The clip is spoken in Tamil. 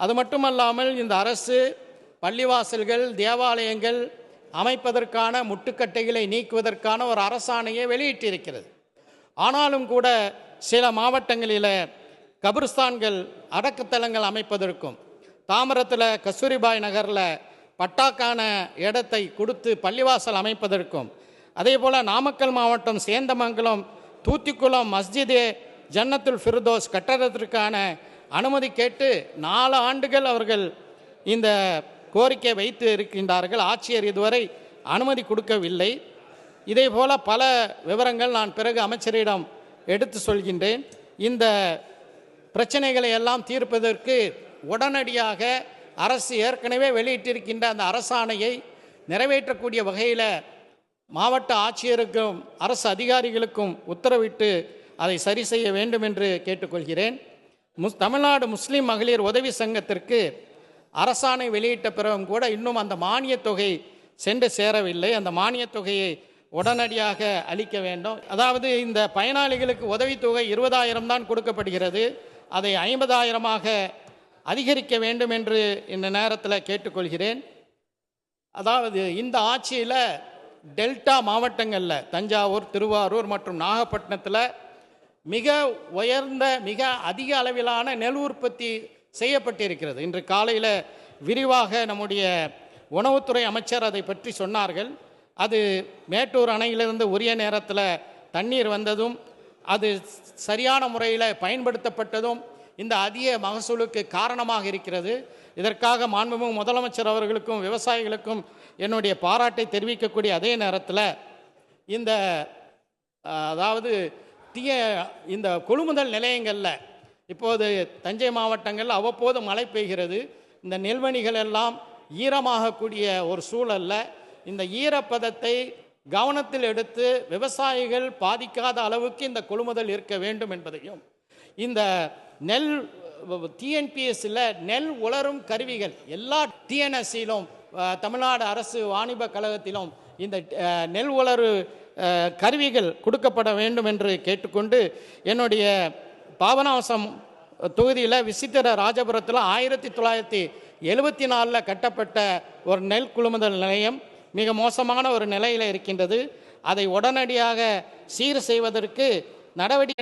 அது மட்டுமல்லாமல் இந்த அரசு பள்ளிவாசல்கள் தேவாலயங்கள் அமைப்பதற்கான முட்டுக்கட்டைகளை நீக்குவதற்கான ஒரு அரசாணையை வெளியிட்டிருக்கிறது. ஆனாலும் கூட சில மாவட்டங்களில் கபிர்ஸ்தான்கள் அடக்கத்தலங்கள் அமைப்பதற்கும் தாமரத்தில் கஸ்தூரிபாய் நகரில் பட்டாக்கான இடத்தை கொடுத்து பள்ளிவாசல் அமைப்பதற்கும் அதே போல் நாமக்கல் மாவட்டம் சேந்தமங்கலம் தூத்திக்குளம் மஸ்ஜிதே ஜன்னத்துல் ஃபிர்தோஸ் கட்டடத்திற்கான அனுமதி கேட்டு நாலு ஆண்டுகள் அவர்கள் இந்த கோரிக்கை வைத்து இருக்கின்றார்கள். ஆட்சியர் இதுவரை அனுமதி கொடுக்கவில்லை. இதே போல பல விவரங்கள் நான் பிறகு அமைச்சரிடம் எடுத்து சொல்கின்றேன். இந்த பிரச்சனைகளை எல்லாம் தீர்ப்பதற்கு உடனடியாக அரசு ஏற்கனவே வெளியிட்டிருக்கின்ற அந்த அரசாணையை நிறைவேற்றக்கூடிய வகையில் மாவட்ட ஆட்சியருக்கும் அரசு அதிகாரிகளுக்கும் உத்தரவிட்டு அதை சரி செய்ய வேண்டும் என்று கேட்டுக்கொள்கிறேன். முஸ் தமிழ்நாடு முஸ்லீம் மகளிர் உதவி சங்கத்திற்கு அரசாணை வெளியிட்ட பிறகும் கூட இன்னும் அந்த மானியத் தொகை சென்று சேரவில்லை. அந்த மானியத் தொகையை உடனடியாக அளிக்க வேண்டும். அதாவது இந்த பயனாளிகளுக்கு உதவித்தொகை இருபதாயிரம் தான் கொடுக்கப்படுகிறது. அதை ஐம்பதாயிரமாக அதிகரிக்க வேண்டும் என்று இந்த நேரத்தில் கேட்டுக்கொள்கிறேன். அதாவது இந்த ஆட்சியில் டெல்டா மாவட்டங்களில் தஞ்சாவூர் திருவாரூர் மற்றும் நாகப்பட்டினத்தில் மிக உயர்ந்த மிக அதிக அளவிலான நெல் உற்பத்தி செய்யப்பட்டிருக்கிறது. இன்று காலையில் விரிவாக நம்முடைய உணவுத்துறை அமைச்சர் அதை பற்றி சொன்னார்கள். அது மேட்டூர் அணையிலிருந்து உரிய நேரத்தில் தண்ணீர் வந்ததும் அது சரியான முறையில் பயன்படுத்தப்பட்டதும் இந்த அதிக மகசூலுக்கு காரணமாக இருக்கிறது. இதற்காக மாண்புமிகு முதலமைச்சர் அவர்களுக்கும் விவசாயிகளுக்கும் என்னுடைய பாராட்டை தெரிவிக்கக்கூடிய அதே நேரத்தில் இந்த அதாவது தீய இந்த கொள்முதல் நிலையங்களில் இப்போது தஞ்சை மாவட்டங்களில் அவ்வப்போது மழை பெய்கிறது. இந்த நெல்வணிகள் எல்லாம் ஈரமாகக்கூடிய ஒரு சூழல்ல இந்த ஈரப்பதத்தை கவனத்தில் எடுத்து விவசாயிகள் பாதிக்காத அளவுக்கு இந்த கொள்முதல் இருக்க வேண்டும் என்பதையும் இந்த நெல் டிஎன்பிஎஸ்சில் நெல் உலரும் கருவிகள் எல்லா டிஎன்எஸ்சியிலும் தமிழ்நாடு அரசு வாணிப கழகத்திலும் இந்த நெல் உலரு கருவிகள் கொடுக்கப்பட வேண்டும் என்று கேட்டுக்கொண்டு என்னுடைய பாபநாசம் தொகுதியில் விசித்திர ராஜபுரத்தில் ஆயிரத்தி தொள்ளாயிரத்தி எழுபத்தி நாலில் கட்டப்பட்ட ஒரு நெல் குழுமுதல் நிலையம். மிக மோசமான ஒரு நிலையில் இருக்கின்றது. அதை உடனடியாக சீர் செய்வதற்கு நடவடிக்கை